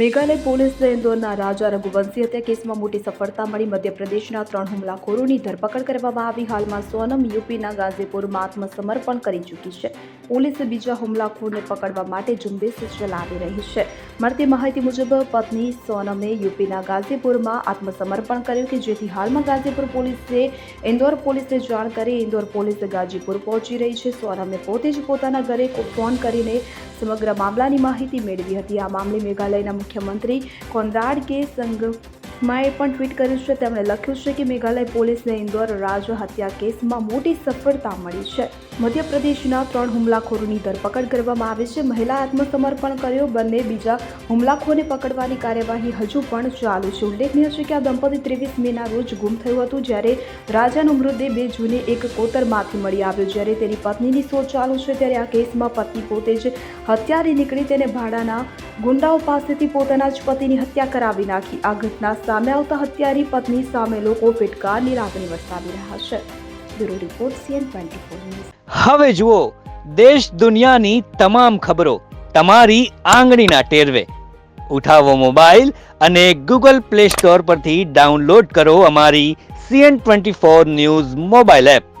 મેઘાલય પોલીસને ઇન્દોરના રાજા રઘુવંશી હત્યા કેસમાં મોટી સફળતા મળી. મધ્યપ્રદેશના ત્રણ હુમલાખોરોની ધરપકડ કરવામાં આવી. હાલમાં સોનમ યુપીના ગાઝીપુરમાં આત્મસમર્પણ કરી ચૂકી છે. પોલીસે બીજા હુમલાખોરને પકડવા માટે ઝુંબેશ ચલાવી રહી છે. મળતી માહિતી મુજબ, પત્ની સોનમે યુપીના ગાઝીપુરમાં આત્મસમર્પણ કર્યું કે જેથી હાલમાં ગાઝીપુર પોલીસે ઇન્દોર પોલીસને જાણ કરી ઇન્દોર પોલીસ ગાજીપુર પહોંચી રહી છે. સોનમે પોતે જ પોતાના ઘરે ફોન કરીને સમગ્ર મામલાની માહિતી મેળવી હતી. આ મામલે મેઘાલયના મુખ્યમંત્રી કોનરાડ કે સંગમાએ પણ ટ્વીટ કર્યું છે. તેમણે લખ્યું છે કે મેઘાલય પોલીસને ઇન્દોર રાજ હત્યા કેસમાં મોટી સફળતા મળી છે. મધ્યપ્રદેશના ત્રણ હુમલાખોરોની ધરપકડ કરવામાં આવી છે. મહિલા આત્મસમર્પણ કર્યો. બંને બીજા હુમલાખોરને પકડવાની કાર્યવાહી હજુ પણ ચાલુ છે. ઉલ્લેખનીય છે કે આ દંપતી ત્રેવીસ મેના રોજ ગુમ થયું હતું, જ્યારે રાજાનો મૃતદેહ બે જૂને એક કોતરમાંથી મળી આવ્યો. જ્યારે તેની પત્નીની શોધ ચાલુ છે, ત્યારે આ કેસમાં પત્ની પોતે જ હત્યારી નીકળી તેને ભાડાના ગુંડાઓ પાસેથી પોતાના જ પતિની હત્યા કરાવી નાખી. આ ઘટના સામે આવતા હત્યારી પત્ની સામે લોકો ફિટકારની લાગણી વરસાવી રહ્યા છે. બ્યુરો રિપોર્ટ, સીએન ટ્વેન્ટી હવે જુઓ, દેશ દુનિયાની તમામ ખબરો તમારી આંગળીના ટેરવે. ઉઠાવો મોબાઈલ અને ગૂગલ પ્લે સ્ટોર પરથી ડાઉનલોડ કરો અમારી CN twenty four news mobile app.